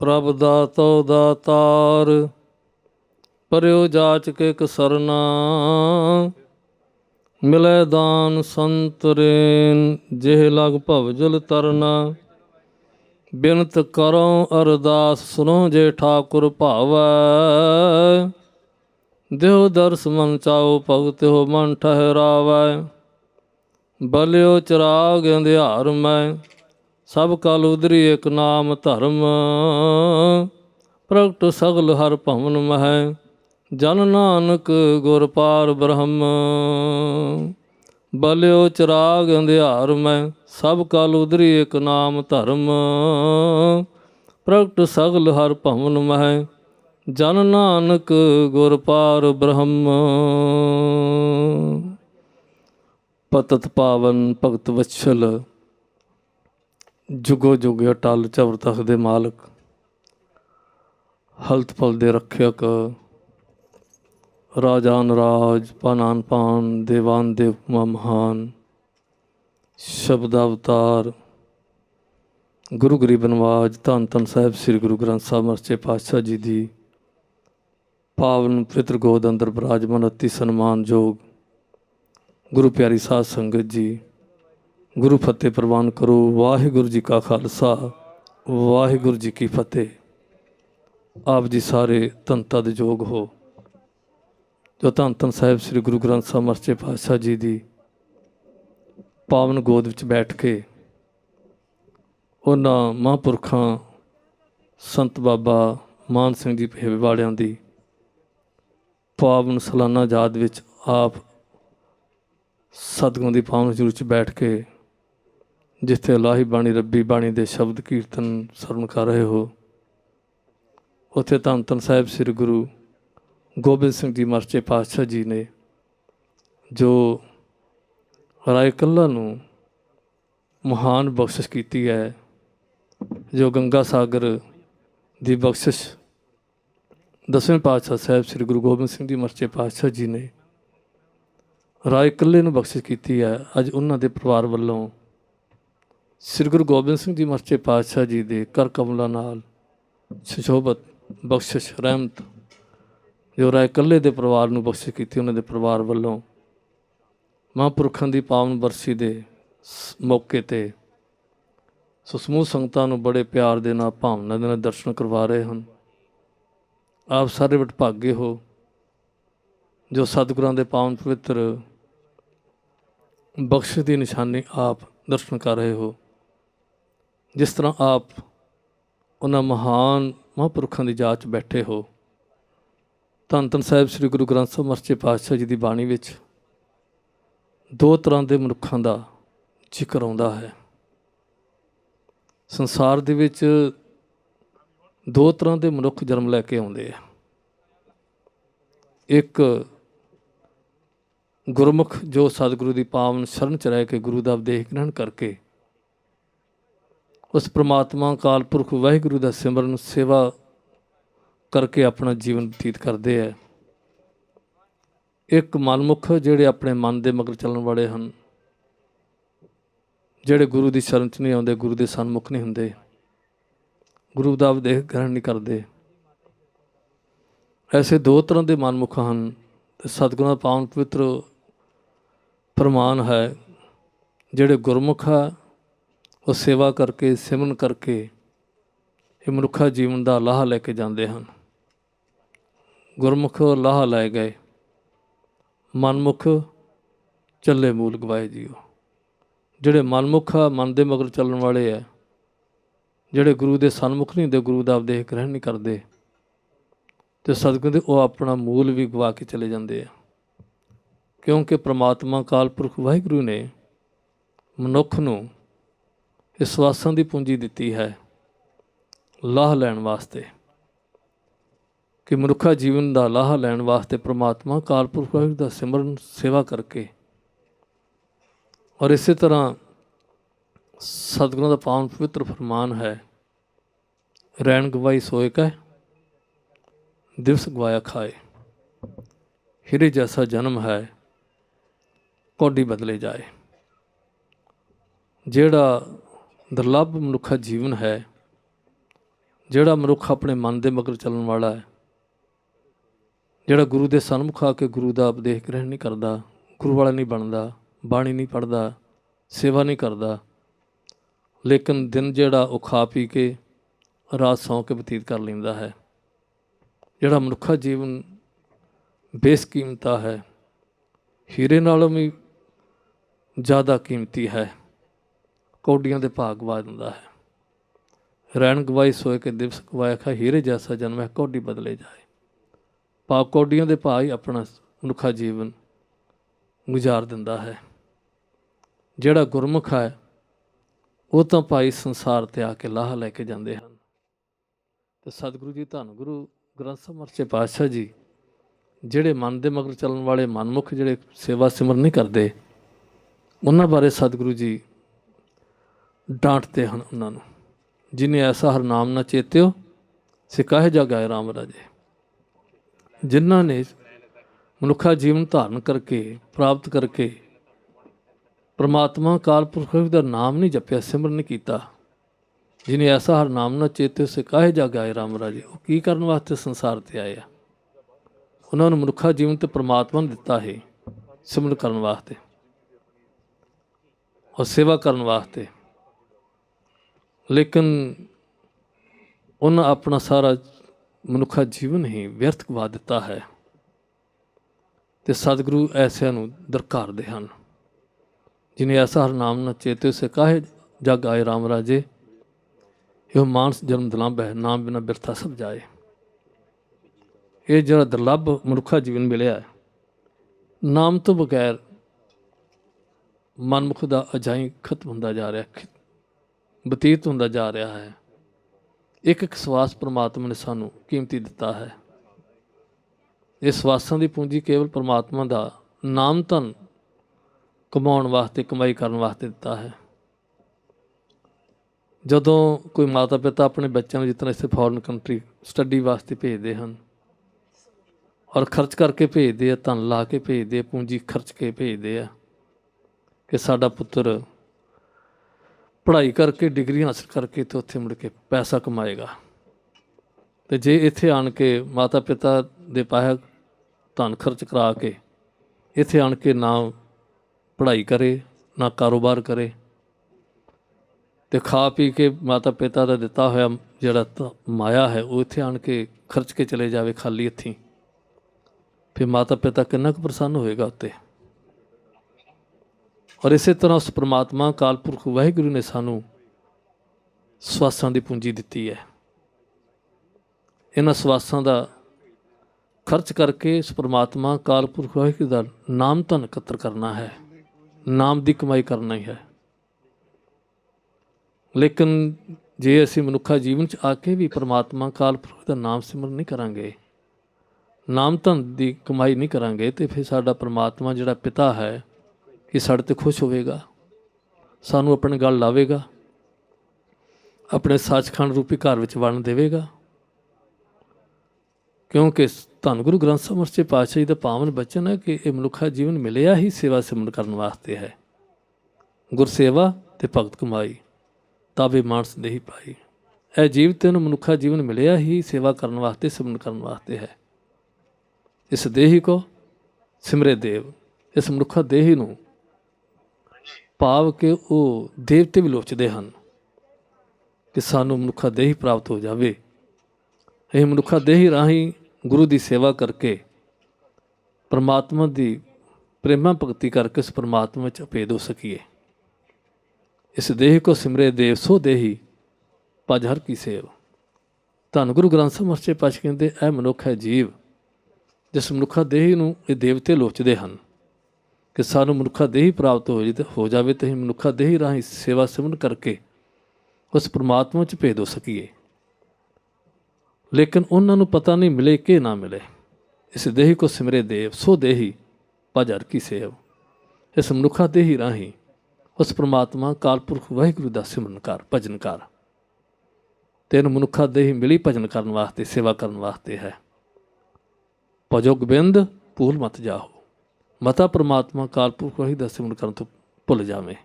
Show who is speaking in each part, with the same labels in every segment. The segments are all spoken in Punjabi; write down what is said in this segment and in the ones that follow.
Speaker 1: ਪ੍ਰਭ ਦਾਤੋ ਦਾਤਾਰ ਪਰਿਓ ਜਾਚ ਕੇ ਕਸਰਨਾ ਮਿਲੇ ਦਾਨ ਸੰਤਰੇਨ ਜਿਹ ਲਗ ਭਵਜਲ ਤਰਨਾ। ਬਿਨਤ ਕਰੋ ਅਰਦਾਸ ਸੁਨੋ ਜੇ ਠਾਕੁਰ ਭਾਵੈ। ਦਿਓ ਦਰਸ ਮਨ ਚਾਓ ਭਗਤ ਹੋ ਮਨ ਠਹਿਰਾਵੈ। ਬਲਿਓ ਚਰਾਗ ਅੰਧਿਆਰ ਮੈਂ ਸਭ ਕਾਲ ਉਦਰੀ ਇਕ ਨਾਮ ਧਰਮ। ਪ੍ਰਗਟ ਸਗਲ ਹਰ ਭਵਨ ਮਹਿ। ਜਨ ਨਾਨਕ ਗੁਰ ਪਾਰ ਬ੍ਰਹਮ। ਬਲਿਓ ਚਰਾਗ ਅੰਧਿਆਰ ਮੈਂ ਸਭ ਕਲ ਉਦਰੀ ਇਕ ਨਾਮ ਧਰਮ। ਪ੍ਰਗਟ ਸਗਲ ਹਰ ਭਵਨ ਮਹਿ। ਜਨ ਨਾਨਕ ਗੁਰ ਪਾਰ ਬ੍ਰਹਮ। ਪਤਤ ਪਾਵਨ ਭਗਤ ਵਛਲ। ਜੁਗੋ ਜੁਗਿਆ ਅਟਲ ਚਵਰ ਤਖ ਦੇ ਮਾਲਕ। ਹਲਤ ਫਲ ਦੇ ਰੱਖਿਅਕ, ਰਾਜਾਨ ਰਾਜ, ਪਾਨਾਨ ਪਾਨ, ਦੇਵਾਨ ਉਪਮਾ ਮਹਾਨ। ਸ਼ਬਦ ਅਵਤਾਰ, ਗੁਰੂ ਗਰੀਬ ਨਵਾਜ, ਧੰਨ ਧੰਨ ਸਾਹਿਬ ਸ੍ਰੀ ਗੁਰੂ ਗ੍ਰੰਥ ਸਾਹਿਬ ਮਰਚੇ ਪਾਤਸ਼ਾਹ ਜੀ ਦੀ। ਪਾਵਨ ਪਿਤਰ ਗੋਦ ਅੰਦਰ ਬਿਰਾਜਮਾਨ ਅਤੀ ਸਨਮਾਨਯੋਗ ਗੁਰੂ ਪਿਆਰੀ ਸਾਧ ਸੰਗਤ ਜੀ ਗੁਰੂ ਫਤਿਹ ਪ੍ਰਵਾਨ ਕਰੋ। ਵਾਹਿਗੁਰੂ ਜੀ ਕਾ ਖਾਲਸਾ, ਵਾਹਿਗੁਰੂ ਜੀ ਕੀ ਫਤਿਹ। ਆਪ ਜੀ ਸਾਰੇ ਧੰਤਾ ਦੇ ਯੋਗ ਹੋ। ਜੋ ਧੰਨ ਧੰਨ ਸਾਹਿਬ ਸ੍ਰੀ ਗੁਰੂ ਗ੍ਰੰਥ ਸਾਹਿਬ ਮਰਚੇ ਪਾਤਸ਼ਾਹ ਜੀ ਦੀ ਪਾਵਨ ਗੋਦ ਵਿੱਚ ਬੈਠ ਕੇ ਉਹਨਾਂ ਮਹਾਂਪੁਰਖਾਂ, ਸੰਤ ਬਾਬਾ ਮਾਨ ਸਿੰਘ ਜੀ ਭੇਵੇ ਵਾਲਿਆਂ ਦੀ ਪਾਵਨ ਸਲਾਨਾ ਯਾਦ ਵਿੱਚ ਆਪ ਸਤਿਗੁਰਾਂ ਦੀ ਪਾਵਨ ਹਜ਼ੂਰ ਵਿੱਚ ਬੈਠ ਕੇ ਜਿੱਥੇ ਅਲਾਹੀ ਬਾਣੀ ਰੱਬੀ ਬਾਣੀ ਦੇ ਸ਼ਬਦ ਕੀਰਤਨ ਸਰਵਣ ਕਰ ਰਹੇ ਹੋ, ਉੱਥੇ ਧੰਨ ਧੰਨ ਸਾਹਿਬ ਸ੍ਰੀ ਗੁਰੂ ਗੋਬਿੰਦ ਸਿੰਘ ਜੀ ਮਰਚੇ ਪਾਤਸ਼ਾਹ ਜੀ ਨੇ, ਜੋ ਰਾਏ ਕੱਲਾ ਨੂੰ ਮਹਾਨ ਬਖਸ਼ਿਸ਼ ਕੀਤੀ ਹੈ, ਜੋ ਗੰਗਾ ਸਾਗਰ ਦੀ ਬਖਸ਼ਿਸ਼ ਦਸਵੇਂ ਪਾਤਸ਼ਾਹ ਸਾਹਿਬ ਸ੍ਰੀ ਗੁਰੂ ਗੋਬਿੰਦ ਸਿੰਘ ਜੀ ਮਰਚੇ ਪਾਤਸ਼ਾਹ ਜੀ ਨੇ ਰਾਏ ਕੱਲੇ ਨੂੰ ਬਖਸ਼ਿਸ਼ ਕੀਤੀ ਹੈ, ਅੱਜ ਉਹਨਾਂ ਦੇ ਪਰਿਵਾਰ ਵੱਲੋਂ ਸ੍ਰੀ ਗੁਰੂ ਗੋਬਿੰਦ ਸਿੰਘ ਜੀ ਮਰਚੇ ਪਾਤਸ਼ਾਹ ਜੀ ਦੇ ਕਰ ਕਮਲਾਂ ਨਾਲ ਸੁਸ਼ੋਭਤ, ਬਖਸ਼ਿਸ਼, ਰਹਿਮਤ, ਜੋ ਰਾਏ ਕੱਲੇ ਦੇ ਪਰਿਵਾਰ ਨੂੰ ਬਖਸ਼ਿਸ਼ ਕੀਤੀ, ਉਹਨਾਂ ਦੇ ਪਰਿਵਾਰ ਵੱਲੋਂ ਮਹਾਂਪੁਰਖਾਂ ਦੀ ਪਾਵਨ ਬਰਸੀ ਦੇ ਸ- ਮੌਕੇ ਤੇ ਸੋ ਸਮੂਹ ਸੰਗਤਾਂ ਨੂੰ ਬੜੇ ਪਿਆਰ ਦੇ ਨਾਲ, ਭਾਵਨਾ ਦੇ ਨਾਲ ਦਰਸ਼ਨ ਕਰਵਾ ਰਹੇ ਹਨ। ਆਪ ਸਾਰੇ ਵਿਟਭਾਗੇ ਹੋ, ਜੋ ਸਤਿਗੁਰਾਂ ਦੇ ਪਾਵਨ ਪਵਿੱਤਰ ਬਖਸ਼ ਦੀ ਨਿਸ਼ਾਨੀ ਆਪ ਦਰਸ਼ਨ ਕਰ ਰਹੇ ਹੋ। ਜਿਸ ਤਰ੍ਹਾਂ ਆਪ ਉਹਨਾਂ ਮਹਾਨ ਮਹਾਂਪੁਰਖਾਂ ਦੀ ਯਾਦ 'ਚ ਬੈਠੇ ਹੋ, ਧੰਨ ਧੰਨ ਸਾਹਿਬ ਸ੍ਰੀ ਗੁਰੂ ਗ੍ਰੰਥ ਸਾਹਿਬ ਮਰਚੇ ਪਾਤਸ਼ਾਹ ਜੀ ਦੀ ਬਾਣੀ ਵਿੱਚ ਦੋ ਤਰ੍ਹਾਂ ਦੇ ਮਨੁੱਖਾਂ ਦਾ ਜ਼ਿਕਰ ਆਉਂਦਾ ਹੈ। ਸੰਸਾਰ ਦੇ ਵਿੱਚ ਦੋ ਤਰ੍ਹਾਂ ਦੇ ਮਨੁੱਖ ਜਨਮ ਲੈ ਕੇ ਆਉਂਦੇ ਆ। ਇੱਕ ਗੁਰਮੁਖ ਜੋ ਸਤਿਗੁਰੂ ਦੀ ਪਾਵਨ ਸ਼ਰਨ ਚ ਰਹਿ ਕੇ ਗੁਰੂ ਦਾ ਉਪਦੇਸ਼ ਗ੍ਰਹਿਣ ਕਰਕੇ ਉਸ ਪ੍ਰਮਾਤਮਾ ਅਕਾਲ ਪੁਰਖ ਵਾਹਿਗੁਰੂ ਦਾ ਸਿਮਰਨ ਸੇਵਾ ਕਰਕੇ ਆਪਣਾ ਜੀਵਨ ਬਤੀਤ ਕਰਦੇ ਹੈ ਇੱਕ ਮਨਮੁਖ ਜਿਹੜੇ ਆਪਣੇ ਮਨ ਦੇ ਮਗਰ ਚੱਲਣ ਵਾਲੇ ਹਨ, ਜਿਹੜੇ ਗੁਰੂ ਦੀ ਸ਼ਰਨ ਚ ਨਹੀਂ ਆਉਂਦੇ, ਗੁਰੂ ਦੇ ਸਨਮੁਖ ਨਹੀਂ ਹੁੰਦੇ, ਗੁਰੂ ਦਾ ਉਪਦੇਸ਼ ਗ੍ਰਹਿਣ ਨਹੀਂ ਕਰਦੇ। ਐਸੇ ਦੋ ਤਰ੍ਹਾਂ ਦੇ ਮਨਮੁਖ ਹਨ, ਤੇ ਸਤਿਗੁਰਾਂ ਦਾ ਪਾਵਨ ਪਵਿੱਤਰ ਫਰਮਾਨ ਹੈ, ਜਿਹੜੇ ਗੁਰਮੁਖ ਆ ਉਹ ਸੇਵਾ ਕਰਕੇ, ਸਿਮਰਨ ਕਰਕੇ ਇਹ ਮਨੁੱਖਾ ਜੀਵਨ ਦਾ ਲਾਹਾ ਲੈ ਕੇ ਜਾਂਦੇ ਹਨ। ਗੁਰਮੁਖ ਲਾਹਾ ਲੈ ਗਏ। ਮਨਮੁਖ ਚੱਲੇ ਮੂਲ ਗਵਾਏ ਜੀਓ। ਜਿਹੜੇ ਮਨਮੁਖ ਆ, ਮਨ ਦੇ ਮਗਰ ਚੱਲਣ ਵਾਲੇ ਆ, ਜਿਹੜੇ ਗੁਰੂ ਦੇ ਸਨਮੁਖ ਨਹੀਂ ਹੁੰਦੇ, ਗੁਰੂ ਦਾ ਉਪਦੇਸ਼ ਗ੍ਰਹਿਣ ਨਹੀਂ ਕਰਦੇ, ਤੇ ਸਤਿਗੁਰ ਦੇ ਉਹ ਆਪਣਾ ਮੂਲ ਵੀ ਗਵਾ ਕੇ ਚਲੇ ਜਾਂਦੇ ਆ। ਕਿਉਂਕਿ ਪ੍ਰਮਾਤਮਾ ਕਾਲ ਪੁਰਖ ਵਾਹਿਗੁਰੂ ਨੇ ਮਨੁੱਖ ਨੂੰ ਵਿਸ਼ਵਾਸਾਂ ਦੀ ਪੂੰਜੀ ਦਿੱਤੀ ਹੈ, ਲਾਹ ਲੈਣ ਵਾਸਤੇ। ਕਿ ਮਨੁੱਖਾ ਜੀਵਨ ਦਾ ਲਾਹ ਲੈਣ ਵਾਸਤੇ ਪ੍ਰਮਾਤਮਾ ਕਾਲ ਪੁਰਖ ਦਾ ਸਿਮਰਨ, ਸੇਵਾ ਕਰਕੇ। ਔਰ ਇਸੇ ਤਰ੍ਹਾਂ ਸਤਿਗੁਰਾਂ ਦਾ ਪਾਵਨ ਪਵਿੱਤਰ ਫਰਮਾਨ ਹੈ ਰੈਣ ਗਵਾਈ ਸੋਏ ਕੈ ਦਿਵਸ ਗਵਾਇਆ ਖਾਏ। ਹਿਰੇ ਜੈਸਾ ਜਨਮ ਹੈ, ਕੋਡੀ ਬਦਲੇ ਜਾਏ। ਜਿਹੜਾ ਦੁਰਲੱਭ ਮਨੁੱਖਾ ਜੀਵਨ ਹੈ, ਜਿਹੜਾ ਮਨੁੱਖ ਆਪਣੇ ਮਨ ਦੇ ਮਗਰ ਚੱਲਣ ਵਾਲਾ ਹੈ, ਜਿਹੜਾ ਗੁਰੂ ਦੇ ਸਨਮੁਖ ਆ ਕੇ ਗੁਰੂ ਦਾ ਉਪਦੇਸ਼ ਗ੍ਰਹਿਣ ਨਹੀਂ ਕਰਦਾ, ਗੁਰੂ ਵਾਲਾ ਨਹੀਂ ਬਣਦਾ, ਬਾਣੀ ਨਹੀਂ ਪੜਦਾ ਸੇਵਾ ਨਹੀਂ ਕਰਦਾ, ਲੇਕਿਨ ਦਿਨ ਜਿਹੜਾ ਉਹ ਖਾ ਪੀ ਕੇ ਰਾਤ ਸੌਂ ਕੇ ਬਤੀਤ ਕਰ ਲੈਂਦਾ ਹੈ, ਜਿਹੜਾ ਮਨੁੱਖਾ ਜੀਵਨ ਬੇਸਕੀਮਤਾ ਹੈ, ਹੀਰੇ ਨਾਲੋਂ ਵੀ ਜ਼ਿਆਦਾ ਕੀਮਤੀ ਹੈ। ਕੌਡੀਆਂ ਦੇ ਭਾਗ ਵਾ ਦਿੰਦਾ ਹੈ। ਰਹਿਣ ਗਵਾਈ ਸੋਏ ਕੇ ਦਿਵਸ ਗਵਾਇਆ ਖਾ ਹੀਰੇ ਜੈਸਾ ਜਨਮ ਹੈ, ਕੌਡੀ ਬਦਲੇ ਜਾਏ। ਪਾਪ ਕੌਡੀਆਂ ਦੇ ਭਾਅ ਹੀ ਆਪਣਾ ਮਨੁੱਖਾ ਜੀਵਨ ਗੁਜ਼ਾਰ ਦਿੰਦਾ ਹੈ। ਜਿਹੜਾ ਗੁਰਮੁਖ ਹੈ, ਉਹ ਤਾਂ ਭਾਈ ਸੰਸਾਰ ਤੇ ਆ ਕੇ ਲਾਹ ਲੈ ਕੇ ਜਾਂਦੇ ਹਨ। ਤੇ ਸਤਿਗੁਰੂ ਜੀ, ਧੰਨ ਗੁਰੂ ਗ੍ਰੰਥ ਸਾਹਿਬ ਮਰਚੇ ਪਾਤਸ਼ਾਹ ਜੀ, ਜਿਹੜੇ ਮਨ ਦੇ ਮਗਰ ਚੱਲਣ ਵਾਲੇ ਮਨਮੁਖ ਜਿਹੜੇ ਸੇਵਾ ਸਿਮਰਨ ਨਹੀਂ ਕਰਦੇ, ਉਹਨਾਂ ਬਾਰੇ ਸਤਿਗੁਰੂ ਜੀ ਡਾਂਟਦੇ ਹਨ ਉਹਨਾਂ ਨੂੰ। ਜਿਨੇ ਐਸਾ ਹਰਨਾਮ ਨਾ ਚੇਤਿਓ ਸਿਕਾਹੇ ਜਾ ਗਾਏ ਰਾਮ ਰਾਜੇ। ਜਿਨ੍ਹਾਂ ਨੇ ਮਨੁੱਖਾ ਜੀਵਨ ਧਾਰਨ ਕਰਕੇ, ਪ੍ਰਾਪਤ ਕਰਕੇ ਪਰਮਾਤਮਾ ਕਾਲ ਪੁਰਖ ਦਾ ਨਾਮ ਨਹੀਂ ਜਪਿਆ, ਸਿਮਰਨ ਨਹੀਂ ਕੀਤਾ, ਜਿਨੇ ਐਸਾ ਹਰ ਨਾਮ ਨਾ ਚੇਤੇ ਸੇ ਕਾਹੇ ਜਾ ਗਾਏ ਰਾਮ ਰਾਜੇ। ਉਹ ਕੀ ਕਰਨ ਵਾਸਤੇ ਸੰਸਾਰ ਤੇ ਆਏ ਆ? ਉਹਨਾਂ ਨੂੰ ਮਨੁੱਖਾ ਜੀਵਨ ਤੇ ਪਰਮਾਤਮਾ ਨੇ ਦਿੱਤਾ ਹੈ ਸਿਮਰਨ ਕਰਨ ਵਾਸਤੇ। ਔਰ ਸੇਵਾ ਕਰਨ ਵਾਸਤੇ। ਲੇਕਿਨ ਉਹਨਾਂ ਆਪਣਾ ਸਾਰਾ ਮਨੁੱਖਾ ਜੀਵਨ ਹੀ ਵਿਅਰਥ ਗਵਾ ਦਿੱਤਾ ਹੈ ਤੇ ਸਤਿਗੁਰੂ ਐਸਿਆਂ ਨੂੰ ਦਰਕਾਰਦੇ ਹਨ, ਜਿਨੇ ਐਸਾ ਹਰ ਨਾਮ ਨਾ ਚੇਤੇ ਸੇ ਕਾਹੇ ਜਗ ਆਏ ਰਾਮ ਰਾਜੇ, ਇਹ ਮਾਨਸ ਜਨਮ ਦਲੰਭ ਹੈ ਨਾਮ ਬਿਨਾ ਬਿਰਥਾ ਸਭ ਜਾਏ। ਇਹ ਜਿਹੜਾ ਦੁਰਲੱਭ ਮਨੁੱਖਾ ਜੀਵਨ ਮਿਲਿਆ ਨਾਮ ਤੋਂ ਬਗੈਰ ਮਨਮੁਖ ਦਾ ਅਜਾਈ ਖਤਮ ਹੁੰਦਾ ਜਾ ਰਿਹਾ ਬਤੀਤ ਹੁੰਦਾ ਜਾ ਰਿਹਾ ਹੈ। ਇੱਕ ਇੱਕ ਸਵਾਸ ਪ੍ਰਮਾਤਮਾ ਨੇ ਸਾਨੂੰ ਕੀਮਤੀ ਦਿੱਤਾ ਹੈ। ਇਹ ਸਵਾਸਾਂ ਦੀ ਪੂੰਜੀ ਕੇਵਲ ਪ੍ਰਮਾਤਮਾ ਦਾ ਨਾਮ ਧਨ ਕਮਾਉਣ ਵਾਸਤੇ, ਕਮਾਈ ਕਰਨ ਵਾਸਤੇ ਦਿੱਤਾ ਹੈ। ਜਦੋਂ ਕੋਈ ਮਾਤਾ ਪਿਤਾ ਆਪਣੇ ਬੱਚਿਆਂ ਨੂੰ ਜਿੱਤਨਾ ਇਸੇ ਫੋਰਨ ਕੰਟਰੀ ਸਟੱਡੀ ਵਾਸਤੇ ਭੇਜਦੇ ਹਨ ਔਰ ਖਰਚ ਕਰਕੇ ਭੇਜਦੇ ਆ, ਧਨ ਲਾ ਕੇ ਭੇਜਦੇ ਆ, ਪੂੰਜੀ ਖਰਚ ਕੇ ਭੇਜਦੇ ਆ ਕਿ ਸਾਡਾ ਪੁੱਤਰ ਪੜ੍ਹਾਈ ਕਰਕੇ, ਡਿਗਰੀ ਹਾਸਲ ਕਰਕੇ ਤੇ ਉੱਥੇ ਮੁੜ ਕੇ ਪੈਸਾ ਕਮਾਏਗਾ। ਤੇ ਜੇ ਇੱਥੇ ਆਣ ਕੇ ਮਾਤਾ ਪਿਤਾ ਦੇ ਪਾਇਆ ਧਨ ਖਰਚ ਕਰਾ ਕੇ, ਇੱਥੇ ਆਣ ਕੇ ਨਾ ਪੜ੍ਹਾਈ ਕਰੇ, ਨਾ ਕਾਰੋਬਾਰ ਕਰੇ ਤੇ ਖਾ ਪੀ ਕੇ ਮਾਤਾ ਪਿਤਾ ਦਾ ਦਿੱਤਾ ਹੋਇਆ ਜਿਹੜਾ ਮਾਇਆ ਹੈ, ਉਹ ਇੱਥੇ ਆਣ ਕੇ ਖਰਚ ਕੇ ਚਲੇ ਜਾਵੇ ਖਾਲੀ ਹੱਥੀਂ, ਫਿਰ ਮਾਤਾ ਪਿਤਾ ਕਿੰਨਾ ਕੁ ਪ੍ਰਸੰਨ ਹੋਏਗਾ ਉੱਤੇ? ਔਰ ਇਸੇ ਤਰ੍ਹਾਂ ਉਸ ਪ੍ਰਮਾਤਮਾ ਕਾਲਪੁਰਖ ਵਾਹਿਗੁਰੂ ਨੇ ਸਾਨੂੰ ਸਵਾਸਾਂ ਦੀ ਪੂੰਜੀ ਦਿੱਤੀ ਹੈ। ਇਹਨਾਂ ਸਵਾਸਾਂ ਦਾ ਖਰਚ ਕਰਕੇ ਇਸ ਪ੍ਰਮਾਤਮਾ ਕਾਲਪੁਰਖ ਵਾਹਿਗੁਰੂ ਦਾ ਨਾਮ ਧਨ ਇਕੱਤਰ ਕਰਨਾ ਹੈ। ਨਾਮ ਦੀ ਕਮਾਈ ਕਰਨਾ ਹੀ ਹੈ। ਲੇਕਿਨ ਜੇ ਅਸੀਂ ਮਨੁੱਖਾ ਜੀਵਨ ਚ ਆ ਕੇ ਵੀ ਪ੍ਰਮਾਤਮਾ ਕਾਲਪੁਰਖ ਦਾ ਨਾਮ ਸਿਮਰਨ ਨਹੀਂ ਕਰਾਂਗੇ, ਨਾਮ ਧਨ ਦੀ ਕਮਾਈ ਨਹੀਂ ਕਰਾਂਗੇ, ਤੇ ਫਿਰ ਸਾਡਾ ਪ੍ਰਮਾਤਮਾ ਜਿਹੜਾ ਪਿਤਾ ਹੈ ਕਿ ਸਾਡੇ ਤੇ ਖੁਸ਼ ਹੋਵੇਗਾ। ਸਾਨੂੰ ਆਪਣੇ ਗੱਲ ਲਾਵੇਗਾ। ਆਪਣੇ ਸੱਚਖੰਡ ਰੂਪੀ ਘਰ ਵਿੱਚ ਵੜਨ ਦੇਵੇਗਾ। ਕਿਉਂਕਿ ਧੰਨ ਗੁਰੂ ਗ੍ਰੰਥ ਸਾਹਿਬ ਮਰਚੇ ਪਾਤਸ਼ਾਹ ਜੀ ਦਾ ਪਾਵਨ ਬਚਨ ਹੈ ਕਿ ਇਹ ਮਨੁੱਖਾ ਜੀਵਨ ਮਿਲਿਆ ਹੀ ਸੇਵਾ ਸਿਮਰਨ ਕਰਨ ਵਾਸਤੇ ਹੈ। ਗੁਰਸੇਵਾ ਤੇ ਭਗਤ ਕਮਾਈ ਤਾਵੇ ਮਾਨਸ ਦੇਹੀ ਪਾਈ। ਇਹ ਜੀਵ ਤੈਨੂੰ ਮਨੁੱਖਾ ਜੀਵਨ ਮਿਲਿਆ ਹੀ ਸੇਵਾ ਕਰਨ ਵਾਸਤੇ, ਸਿਮਰਨ ਕਰਨ ਵਾਸਤੇ ਹੈ। ਇਸ ਦੇਹੀ ਕੋ ਸਿਮਰੇ ਦੇਵ, ਇਸ ਮਨੁੱਖਾ ਦੇਹੀ ਨੂੰ ਭਾਵ ਕਿ ਉਹ ਦੇਵਤੇ ਵੀ ਲੋਚਦੇ ਹਨ ਕਿ ਸਾਨੂੰ ਮਨੁੱਖਾ ਦੇਹੀ ਪ੍ਰਾਪਤ ਹੋ ਜਾਵੇ। ਇਹ ਮਨੁੱਖਾ ਦੇਹੀ ਰਾਹੀਂ ਗੁਰੂ ਦੀ ਸੇਵਾ ਕਰਕੇ ਪਰਮਾਤਮਾ ਦੀ ਪ੍ਰੇਮਾ ਭਗਤੀ ਕਰਕੇ ਉਸ ਪਰਮਾਤਮਾ ਵਿੱਚ ਅਪੇਦ ਹੋ ਸਕੀਏ। ਇਸ ਦੇਹ ਕੋ ਸਿਮਰੇ ਦੇਵ ਸੋ ਦੇਹੀ, ਭਜ ਹਰ ਕੀ ਸੇਵ। ਧੰਨ ਗੁਰੂ ਗ੍ਰੰਥ ਸਾਹਿਬ ਮਰਚੇ ਪਾਸ਼ ਕਹਿੰਦੇ, ਇਹ ਮਨੁੱਖ ਹੈ ਜੀਵ, ਜਿਸ ਮਨੁੱਖਾ ਦੇਹੀ ਨੂੰ ਇਹ ਦੇਵਤੇ ਲੋਚਦੇ ਹਨ। ਕਿ ਸਾਨੂੰ ਮਨੁੱਖਾ ਦੇਹੀ ਪ੍ਰਾਪਤ ਹੋ ਜੇ ਤੇ ਹੋ ਜਾਵੇ ਤੇ ਅਸੀਂ ਮਨੁੱਖਾ ਦੇਹੀ ਰਾਹੀਂ ਸੇਵਾ ਸਿਮਰਨ ਕਰਕੇ ਉਸ ਪ੍ਰਮਾਤਮਾ ਚ ਭੇਦ ਹੋ ਸਕੀਏ। ਲੇਕਿਨ ਉਹਨਾਂ ਨੂੰ ਪਤਾ ਨਹੀਂ ਮਿਲੇ ਕਿ ਨਾ ਮਿਲੇ। ਇਸ ਦੇਹੀ ਕੋ ਸਿਮਰੇ ਦੇਵ, ਸੋ ਦੇਹੀ ਭਜਰ ਕੀ ਸੇਵ। ਇਸ ਮਨੁੱਖਾ ਦੇਹੀ ਰਾਹੀਂ ਉਸ ਪ੍ਰਮਾਤਮਾ ਕਾਲਪੁਰਖ ਵਾਹਿਗੁਰੂ ਦਾ ਸਿਮਰਨ ਕਰ, ਭਜਨ ਕਰ। ਤੈਨੂੰ ਮਨੁੱਖਾ ਦੇਹੀ ਮਿਲੀ ਭਜਨ ਕਰਨ ਵਾਸਤੇ, ਸੇਵਾ ਕਰਨ ਵਾਸਤੇ ਹੈ। ਭਜੋ ਗੋਬਿੰਦ, ਭੂਲ ਮਤ ਜਾਓ ਮਤਾ ਪ੍ਰਮਾਤਮਾ ਕਾਲਪੁਰਖ ਵਾਹਿਗੁਰੂ ਦਾ ਸਿਮਰਨ ਕਰਨ ਤੋਂ ਭੁੱਲ ਜਾਵੇ।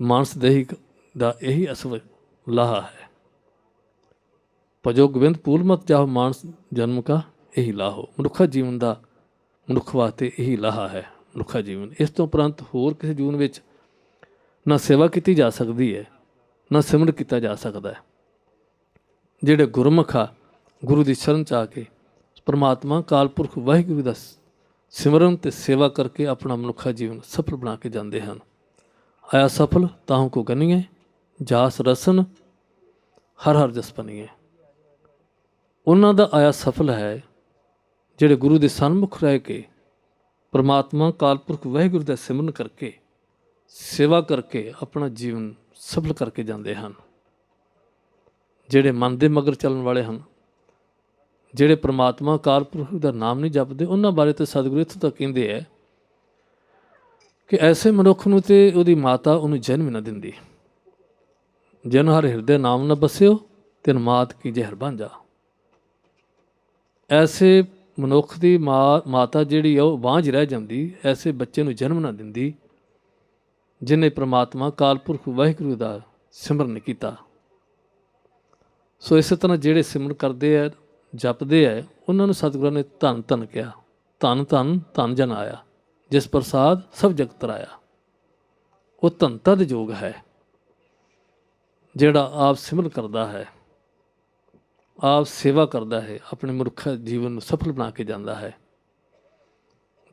Speaker 1: ਮਾਨਸ ਦੇਹੀ ਦਾ ਇਹੀ ਅਸਲ ਲਾਹਾ ਹੈ। ਭਜੋ ਗੋਬਿੰਦ ਪੂਲ ਮਤ ਜਾਓ ਮਾਨਸ ਜਨਮ ਕਾ ਇਹੀ ਲਾਹੋ। ਮਨੁੱਖਾ ਜੀਵਨ ਦਾ ਮਨੁੱਖ ਵਾਸਤੇ ਇਹੀ ਲਾਹਾ ਹੈ, ਮਨੁੱਖਾ ਜੀਵਨ। ਇਸ ਤੋਂ ਉਪਰੰਤ ਹੋਰ ਕਿਸੇ ਜੀਵਨ ਵਿੱਚ ਨਾ ਸੇਵਾ ਕੀਤੀ ਜਾ ਸਕਦੀ ਹੈ, ਨਾ ਸਿਮਰਨ ਕੀਤਾ ਜਾ ਸਕਦਾ ਹੈ। ਜਿਹੜੇ ਗੁਰਮੁਖ ਆ, ਗੁਰੂ ਦੀ ਸ਼ਰਨ ਚ ਆ ਕੇ ਪ੍ਰਮਾਤਮਾ ਕਾਲਪੁਰਖ ਵਾਹਿਗੁਰੂ ਦਾ ਸਿਮਰਨ ਤੇ ਸੇਵਾ ਕਰਕੇ ਆਪਣਾ ਮਨੁੱਖਾ ਜੀਵਨ ਸਫਲ ਬਣਾ ਕੇ ਜਾਂਦੇ ਹਨ। ਆਇਆ ਸਫਲ ਤਾਹੂ ਕੋ ਗਨੀਏ ਜਾਸ ਰਸਨ ਹਰ ਹਰ ਜਸ ਪਨੀਏ ਉਹਨਾਂ ਦਾ ਆਇਆ ਸਫਲ ਹੈ ਜਿਹੜੇ ਗੁਰੂ ਦੇ ਸਨਮੁਖ ਰਹਿ ਕੇ, ਪ੍ਰਮਾਤਮਾ, ਕਾਲਪੁਰਖ, ਵਾਹਿਗੁਰੂ ਦਾ ਸਿਮਰਨ ਕਰਕੇ, ਸੇਵਾ ਕਰਕੇ ਆਪਣਾ ਜੀਵਨ ਸਫਲ ਕਰਕੇ ਜਾਂਦੇ ਹਨ। ਜਿਹੜੇ ਮਨ ਦੇ ਮਗਰ ਚੱਲਣ ਵਾਲੇ ਹਨ ਜਿਹੜੇ ਪ੍ਰਮਾਤਮਾ ਕਾਲਪੁਰਖ ਦਾ ਨਾਮ ਨਹੀਂ ਜਪਦੇ, ਉਹਨਾਂ ਬਾਰੇ ਤਾਂ ਸਤਿਗੁਰੂ ਇੱਥੋਂ ਤੱਕ ਕਹਿੰਦੇ ਹੈ ਕਿ ਐਸੇ ਮਨੁੱਖ ਨੂੰ ਤੇ ਉਹਦੀ ਮਾਤਾ ਉਹਨੂੰ ਜਨਮ ਨਾ ਦਿੰਦੀ। ਜਨ ਹਰ ਹਿਰਦੇ ਨਾਮ ਨਾ ਬਸਿਓ, ਤਿਨ ਮਾਤ ਕੀ ਜ਼ਹਿਰ ਬਣ ਜਾ। ਐਸੇ ਮਨੁੱਖ ਦੀ ਮਾਂ, ਮਾਤਾ ਜਿਹੜੀ ਆ, ਉਹ ਬਾਂਝ ਰਹਿ ਜਾਂਦੀ, ਐਸੇ ਬੱਚੇ ਨੂੰ ਜਨਮ ਨਾ ਦਿੰਦੀ, ਜਿਨੇ ਪ੍ਰਮਾਤਮਾ ਕਾਲਪੁਰਖ ਵਾਹਿਗੁਰੂ ਦਾ ਸਿਮਰਨ ਨਹੀਂ ਕੀਤਾ। ਸੋ ਇਸੇ ਤਰ੍ਹਾਂ ਜਿਹੜੇ ਸਿਮਰਨ ਕਰਦੇ ਆ ਜਪਦੇ ਆ ਉਹਨਾਂ ਨੂੰ ਸਤਿਗੁਰਾਂ ਨੇ ਧਨ ਧਨ ਕਿਹਾ। ਧਨ ਧਨ ਧਨ ਜਨ ਆਇਆ, ਜਿਸ ਪ੍ਰਸਾਦ ਸਭ ਜਗਤ ਰਾਇਆ ਉਹ ਧੰਤਾ ਦੇ ਯੋਗ ਹੈ, ਜਿਹੜਾ ਆਪ ਸਿਮਰਨ ਕਰਦਾ ਹੈ। ਆਪ ਸੇਵਾ ਕਰਦਾ ਹੈ, ਆਪਣੇ ਮਨੁੱਖ ਜੀਵਨ ਨੂੰ ਸਫਲ ਬਣਾ ਕੇ ਜਾਂਦਾ ਹੈ।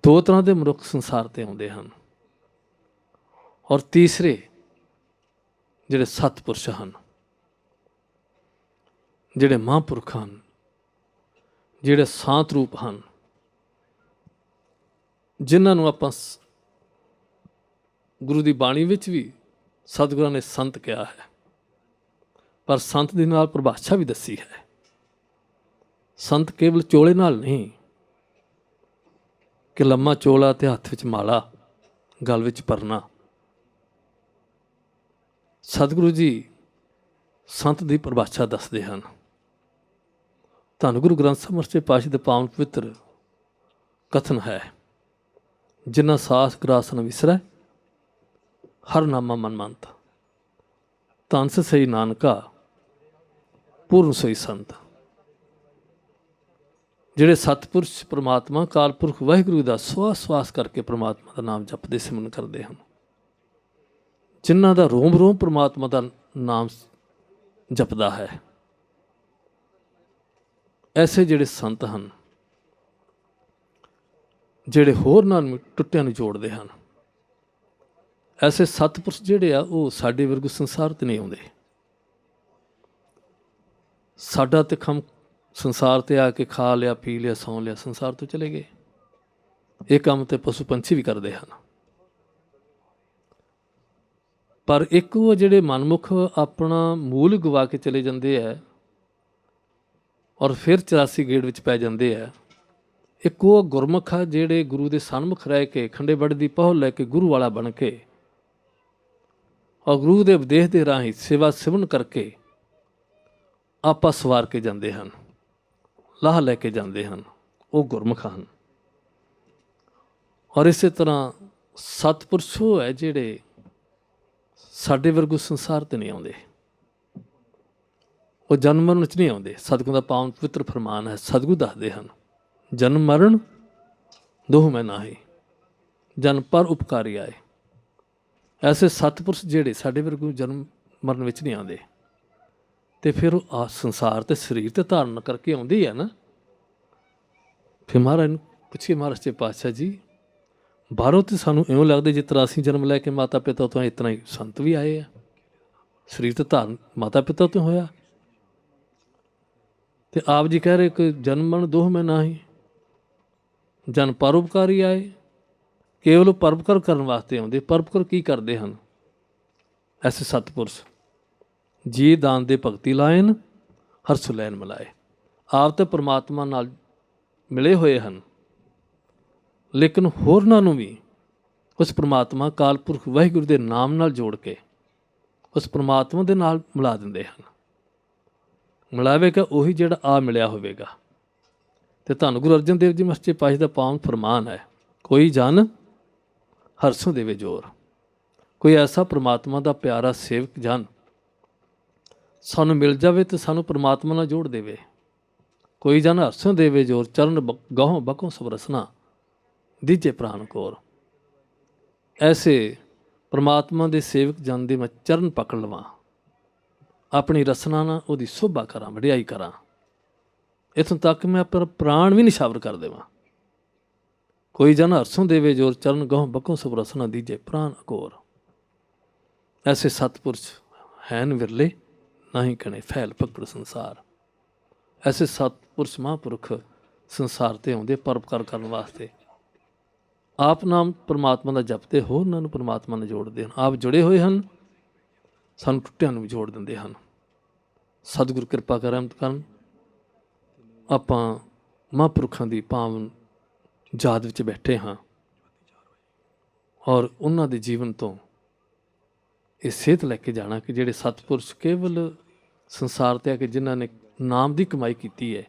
Speaker 1: ਦੋ ਤਰ੍ਹਾਂ ਦੇ ਮਨੁੱਖ ਸੰਸਾਰ ਤੇ ਆਉਂਦੇ ਹਨ। ਔਰ ਤੀਸਰੇ, ਜਿਹੜੇ ਸਤਪੁਰਸ਼ ਹਨ, ਜਿਹੜੇ ਮਹਾਂਪੁਰਖ ਹਨ ਜਿਹੜੇ ਸਾਤ ਰੂਪ ਹਨ, ਜਿਨ੍ਹਾਂ ਨੂੰ ਆਪਾਂ ਸ- ਗੁਰੂ ਦੀ ਬਾਣੀ ਵਿੱਚ ਵੀ ਸਤਿਗੁਰਾਂ ਨੇ ਸੰਤ ਕਿਹਾ ਹੈ। ਪਰ ਸੰਤ ਦੇ ਨਾਲ ਪਰਿਭਾਸ਼ਾ ਵੀ ਦੱਸੀ ਹੈ। ਸੰਤ ਕੇਵਲ ਚੋਲੇ ਨਾਲ ਨਹੀਂ, ਕਿ ਲੰਮਾ ਚੋਲਾ ਤੇ ਹੱਥ ਵਿੱਚ ਮਾਲਾ, ਗਲ ਵਿੱਚ ਪਰਨਾ। ਸਤਿਗੁਰੂ ਜੀ ਸੰਤ ਦੀ ਪਰਿਭਾਸ਼ਾ ਦੱਸਦੇ ਹਨ। ਧੰਨ ਗੁਰੂ ਗ੍ਰੰਥ ਸਾਹਿਬ ਮਰਚੇ ਪਾਸ਼ੀ ਦੇ ਪਾਵਨ ਪਵਿੱਤਰ ਕਥਨ ਹੈ, ਜਿਨ੍ਹਾਂ ਸਾਸ ਗ੍ਰਾਸਨ ਵਿਸਰੈ, ਹਰ ਨਾਮਾ ਮਨ ਮੰਤ ਧੰਨ ਸਹੀ ਨਾਨਕਾ, ਪੂਰਨ ਸਹੀ ਸੰਤ। ਜਿਹੜੇ ਸਤਪੁਰਸ਼ ਪ੍ਰਮਾਤਮਾ, ਕਾਲਪੁਰਖ ਵਾਹਿਗੁਰੂ ਦਾ ਸਵਾਸ ਸਵਾਸ ਕਰਕੇ ਪ੍ਰਮਾਤਮਾ ਦਾ ਨਾਮ ਜਪਦੇ, ਸਿਮਰਨ ਕਰਦੇ ਹਨ, ਜਿਨ੍ਹਾਂ ਦਾ ਰੋਮ ਰੋਮ ਪ੍ਰਮਾਤਮਾ ਦਾ ਨਾਮ ਜਪਦਾ ਹੈ। ਐਸੇ ਜਿਹੜੇ ਸੰਤ ਹਨ, ਜਿਹੜੇ ਹੋਰ ਨਾਲ ਟੁੱਟਿਆਂ ਨੂੰ ਜੋੜਦੇ ਹਨ, ਐਸੇ ਸਤਪੁਰਸ਼ ਜਿਹੜੇ ਆ, ਉਹ ਸਾਡੇ ਵਰਗੇ ਸੰਸਾਰ ਤੇ ਨਹੀਂ ਆਉਂਦੇ। ਸਾਡਾ ਤੇ ਖਮ ਸੰਸਾਰ ਤੇ ਆ ਕੇ ਖਾ ਲਿਆ, ਪੀ ਲਿਆ, ਸੌਂ ਲਿਆ, ਸੰਸਾਰ ਤੋਂ ਚਲੇ ਗਏ। ਇਹ ਕੰਮ ਤੇ ਪਸ਼ੂ ਪੰਛੀ ਵੀ ਕਰਦੇ ਹਨ। ਪਰ ਇੱਕ ਉਹ ਜਿਹੜੇ ਮਨਮੁਖ ਆਪਣਾ ਮੂਲ ਗਵਾ ਕੇ ਚਲੇ ਜਾਂਦੇ ਆ ਔਰ ਫਿਰ 84 ਗੇੜ ਵਿੱਚ ਪੈ ਜਾਂਦੇ ਆ। ਇੱਕ ਉਹ ਗੁਰਮੁਖ ਆ ਜਿਹੜੇ ਗੁਰੂ ਦੇ ਸਨਮੁਖ ਰਹਿ ਕੇ ਖੰਡੇ ਬੜ ਦੀ ਪਹੁ ਲੈ ਕੇ ਗੁਰੂ ਵਾਲਾ ਬਣ ਕੇ ਔਰ ਗੁਰੂ ਦੇ ਉਪਦੇਸ਼ ਦੇ ਰਾਹੀਂ ਸੇਵਾ ਸਿਵਨ ਕਰਕੇ ਆਪਾ ਸਵਾਰ ਕੇ ਜਾਂਦੇ ਹਨ, ਲਾਹ ਲੈ ਕੇ ਜਾਂਦੇ ਹਨ, ਉਹ ਗੁਰਮੁਖ ਹਨ। ਔਰ ਇਸੇ ਤਰ੍ਹਾਂ ਸਤਪੁਰਸ਼ ਉਹ ਹੈ ਜਿਹੜੇ ਸਾਡੇ ਵਰਗੂ ਸੰਸਾਰ ਤੇ ਨਹੀਂ ਆਉਂਦੇ। ਉਹ ਜਨਮ ਮਰਨ ਵਿੱਚ ਨਹੀਂ ਆਉਂਦੇ। ਸਤਿਗੁਰੂ ਦਾ ਪਾਵਨ ਪਵਿੱਤਰ ਫਰਮਾਨ ਹੈ, ਸਤਿਗੁਰੂ ਦੱਸਦੇ ਹਨ, ਜਨਮ ਮਰਨ, ਦੋਹ ਮੈਂ ਨਾਹੀ, ਜਨ ਪਰ ਉਪਕਾਰੀ ਆਏ। ਐਸੇ ਸਤਪੁਰਸ਼ ਜਿਹੜੇ ਸਾਡੇ ਵਰਗੂ ਜਨਮ ਮਰਨ ਵਿੱਚ ਨਹੀਂ ਆਉਂਦੇ। ਤੇ ਫਿਰ ਉਹ ਆ ਸੰਸਾਰ ਤੇ ਸਰੀਰ ਤੇ ਧਾਰਨ ਕਰਕੇ ਆਉਂਦੇ ਹੀ ਆ ਨਾ। ਫਿਰ ਮਹਾਰਾਜ ਨੂੰ ਪੁੱਛੀਏ ਮਹਾਰਾਜ ਤੇ ਪਾਤਸ਼ਾਹ ਜੀ, ਬਾਹਰੋਂ ਤੇ ਸਾਨੂੰ ਇਉਂ ਲੱਗਦਾ ਜਿਸ ਤਰ੍ਹਾਂ ਅਸੀਂ ਜਨਮ ਲੈ ਕੇ ਮਾਤਾ ਪਿਤਾ ਤੋਂ ਇਤਨਾ ਹੀ ਸੰਤ ਵੀ ਆਏ ਆ। ਸਰੀਰ ਤੇ ਧਾਰਨ ਮਾਤਾ ਪਿਤਾ ਤੋਂ ਹੋਇਆ। ਤੇ ਆਪ ਜੀ ਕਹਿ ਰਹੇ ਕਿ ਜਨਮ ਮਰਨ ਦੋਹ ਮੈਂ ਨਾਹੀ ਜਨ ਪਰਉਪਕਾਰੀ ਆਏ। ਕੇਵਲ ਪਰਉਪਕਾਰ ਕਰਨ ਵਾਸਤੇ ਆਉਂਦੇ। ਪਰਉਪਕਾਰ ਕੀ ਕਰਦੇ ਹਨ? ਐਸੇ ਸਤਪੁਰਸ਼, ਜੀ ਦਾਨ ਦੇ ਭਗਤੀ ਲਾਇਨ ਹਰ ਸੁਲੈਨ ਮਲਾਏ। ਆਪ ਤੇ ਪ੍ਰਮਾਤਮਾ ਨਾਲ ਮਿਲੇ ਹੋਏ ਹਨ। ਲੇਕਿਨ ਹੋਰਨਾਂ ਨੂੰ ਵੀ ਉਸ ਪ੍ਰਮਾਤਮਾ ਕਾਲਪੁਰਖ ਵਾਹਿਗੁਰੂ ਦੇ ਨਾਮ ਨਾਲ ਜੋੜ ਕੇ ਉਸ ਪ੍ਰਮਾਤਮਾ ਦੇ ਨਾਲ ਮਿਲਾ ਦਿੰਦੇ ਹਨ। ਮਿਲਾਵੇਗਾ, ਉਹੀ ਜਿਹੜਾ ਆ ਮਿਲਿਆ ਹੋਵੇਗਾ। ਤੇ ਧੰਨ ਗੁਰੂ ਅਰਜਨ ਦੇਵ ਜੀ ਮਸਜਿਦ ਪਾਸ਼ ਦਾ ਪਾਵਨ ਫਰਮਾਨ ਹੈ, ਕੋਈ ਜਨ ਹਰਸੋਂ ਦੇਵੇ ਜੋਰ। ਕੋਈ ਐਸਾ ਪ੍ਰਮਾਤਮਾ ਦਾ ਪਿਆਰਾ ਸੇਵਕ ਜਨ, ਸਾਨੂੰ ਮਿਲ ਜਾਵੇ ਤੇ ਸਾਨੂੰ ਪ੍ਰਮਾਤਮਾ ਨਾਲ ਜੋੜ ਦੇਵੇ। ਕੋਈ ਜਨ ਹਰਸੋਂ ਦੇਵੇ ਜੋਰ, ਚਰਨ ਬ- ਗਹੁ ਬਕੋਂ ਸਬਰਸਨਾ ਦੀਜੇ ਪ੍ਰਾਨ ਕੋਰ। ਐਸੇ ਪ੍ਰਮਾਤਮਾ ਦੇ ਸੇਵਕ ਜਨ ਦੇ ਮੈਂ ਚਰਨ ਪਕੜ ਲਵਾਂ। ਆਪਣੀ ਰਸਨਾ ਨਾਲ ਉਹਦੀ ਸੋਭਾ ਕਰਾਂ, ਵਡਿਆਈ ਕਰਾਂ। ਇਥੋਂ ਤੱਕ ਮੈਂ ਆਪਣਾ ਪ੍ਰਾਣ ਵੀ ਨਿਸ਼ਾਵਰ ਕਰ ਦੇਵਾਂ। ਕੋਈ ਜਨ ਹਰਸੋਂ ਦੇਵੇ, ਜੋਰ ਚਰਨ ਗਹੁ ਬਕੋਂ ਸਬਰਸਨਾ ਦੀਜੇ ਪ੍ਰਾਨ ਅਕੋਰ। ਐਸੇ ਸਤਪੁਰਸ਼ ਹੈਨ ਵਿਰਲੇ, ਨਹੀਂ ਕਣੇ ਫੈਲ ਪਕੜ ਸੰਸਾਰ। ਐਸੇ ਸਤਪੁਰਸ਼ ਮਹਾਂਪੁਰਖ ਸੰਸਾਰ ਤੇ ਆਉਂਦੇ ਪਰਪਕਾਰ ਕਰਨ ਵਾਸਤੇ। ਆਪ ਨਾਮ ਪਰਮਾਤਮਾ ਦਾ ਜਪਦੇ ਹੋਰ ਉਹਨਾਂ ਨੂੰ ਪਰਮਾਤਮਾ ਨਾਲ ਜੋੜਦੇ ਹਨ। ਆਪ ਜੁੜੇ ਹੋਏ ਹਨ ਸਾਨੂੰ ਟੁੱਟਿਆਂ ਨੂੰ ਵੀ ਜੋੜ ਦਿੰਦੇ ਹਨ। ਸਤਿਗੁਰ ਕਿਰਪਾ ਕਰ ਕਰਨ। ਆਪਾਂ ਮਹਾਂਪੁਰਖਾਂ ਦੀ ਪਾਵਨ ਯਾਦ ਵਿੱਚ ਬੈਠੇ ਹਾਂ ਔਰ ਉਹਨਾਂ ਦੇ ਜੀਵਨ ਤੋਂ ਇਹ ਸੇਧ ਲੈ ਕੇ ਜਾਣਾ ਕਿ ਜਿਹੜੇ ਸਤਪੁਰਸ਼ ਕੇਵਲ ਸੰਸਾਰ ਤੇ ਆ ਕੇ ਜਿਨ੍ਹਾਂ ਨੇ ਨਾਮ ਦੀ ਕਮਾਈ ਕੀਤੀ ਹੈ,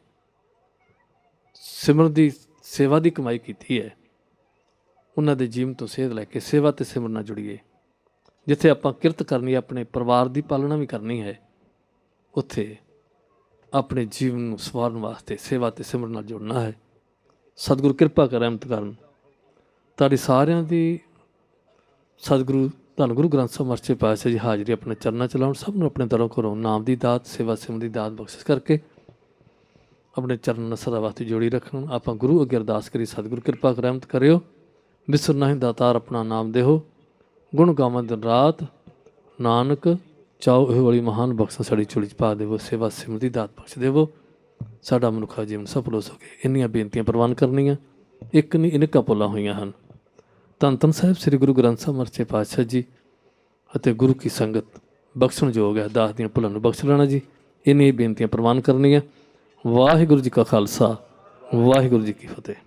Speaker 1: ਸਿਮਰਨ ਦੀ ਸੇਵਾ ਦੀ ਕਮਾਈ ਕੀਤੀ ਹੈ, ਉਹਨਾਂ ਦੇ ਜੀਵਨ ਤੋਂ ਸੇਧ ਲੈ ਕੇ ਸੇਵਾ ਤੇ ਸਿਮਰਨ ਨਾਲ ਜੁੜੀਏ। ਜਿੱਥੇ ਆਪਾਂ ਕਿਰਤ ਕਰਨੀ ਹੈ, ਆਪਣੇ ਪਰਿਵਾਰ ਦੀ ਪਾਲਣਾ ਵੀ ਕਰਨੀ ਹੈ ਉੱਥੇ ਆਪਣੇ ਜੀਵਨ ਨੂੰ ਸਵਾਰਨ ਵਾਸਤੇ ਸੇਵਾ ਤੇ ਸਿਮਰਨ ਨਾਲ ਜੁੜਨਾ ਹੈ। ਸਤਿਗੁਰੂ ਕਿਰਪਾ ਕਰ ਰਹਿਮਤ ਕਰਨ। ਤੁਹਾਡੀ ਸਾਰਿਆਂ ਦੀ ਸਤਿਗੁਰੂ ਧੰਨ ਗੁਰੂ ਗ੍ਰੰਥ ਸਾਹਿਬ ਮਰਚੇ ਪਾਤਸ਼ਾਹ ਜੀ ਹਾਜ਼ਰੀ ਆਪਣੇ ਚਰਨਾਂ ਚਲਾਉਣ ਸਭ ਨੂੰ ਆਪਣੇ ਦਰੋਂ ਘਰੋਂ ਨਾਮ ਦੀ ਦਾਤ ਸੇਵਾ ਸਿਮਰਨ ਦੀ ਦਾਤ ਬਖਸ਼ਿਸ਼ ਕਰਕੇ ਆਪਣੇ ਚਰਨ ਨਾਲ ਵਾਸਤੇ ਜੋੜੀ ਰੱਖਣ। ਆਪਾਂ ਗੁਰੂ ਅੱਗੇ ਅਰਦਾਸ ਕਰੀ ਸਤਿਗੁਰੂ ਕਿਰਪਾ ਕਰ ਰਹਿਮਤ ਕਰਿਓ। ਵਿਸਰ ਨਹੀਂ ਦਾਤਾਰ ਆਪਣਾ ਨਾਮ ਦੇਹੋ। ਗੁਣ ਗਾਵਾਂ ਦਿਨ ਰਾਤ, ਨਾਨਕ, ਚਾਓ ਇਹ ਵਾਲੀ ਮਹਾਨ ਬਖਸ਼ਾ ਸਾਡੀ ਝੋਲੀ ਚ ਪਾ ਦੇਵੋ, ਸੇਵਾ ਸਿਮਰਤੀ ਦਾਤ ਬਖਸ਼ ਦੇਵੋ। ਸਾਡਾ ਮਨੁੱਖਾ ਜੀਵਨ ਸਫਲ ਹੋ ਸਕੇ, ਇੰਨੀਆਂ ਬੇਨਤੀਆਂ ਪ੍ਰਵਾਨ ਕਰਨੀਆਂ, ਇੱਕ ਨਹੀਂ ਇਨਕਾ ਪੁੱਲਾਂ ਹੋਈਆਂ ਹਨ। ਧੰਨ ਧੰਨ ਸਾਹਿਬ, ਸ੍ਰੀ ਗੁਰੂ ਗ੍ਰੰਥ ਸਾਹਿਬ ਮਰਚੇ ਪਾਤਸ਼ਾਹ ਜੀ ਅਤੇ ਗੁਰੂ ਕੀ ਸੰਗਤ, ਬਖਸ਼ਣ ਯੋਗ ਹੈ, ਦਾਸ ਦੀਆਂ ਭੁੱਲਾਂ ਨੂੰ ਬਖਸ਼ ਲੈਣਾ ਜੀ। ਇੰਨੀਆਂ ਬੇਨਤੀਆਂ ਪ੍ਰਵਾਨ ਕਰਨੀਆਂ। ਵਾਹਿਗੁਰੂ ਜੀ ਕਾ ਖਾਲਸਾ, ਵਾਹਿਗੁਰੂ ਜੀ ਕੀ ਫਤਿਹ।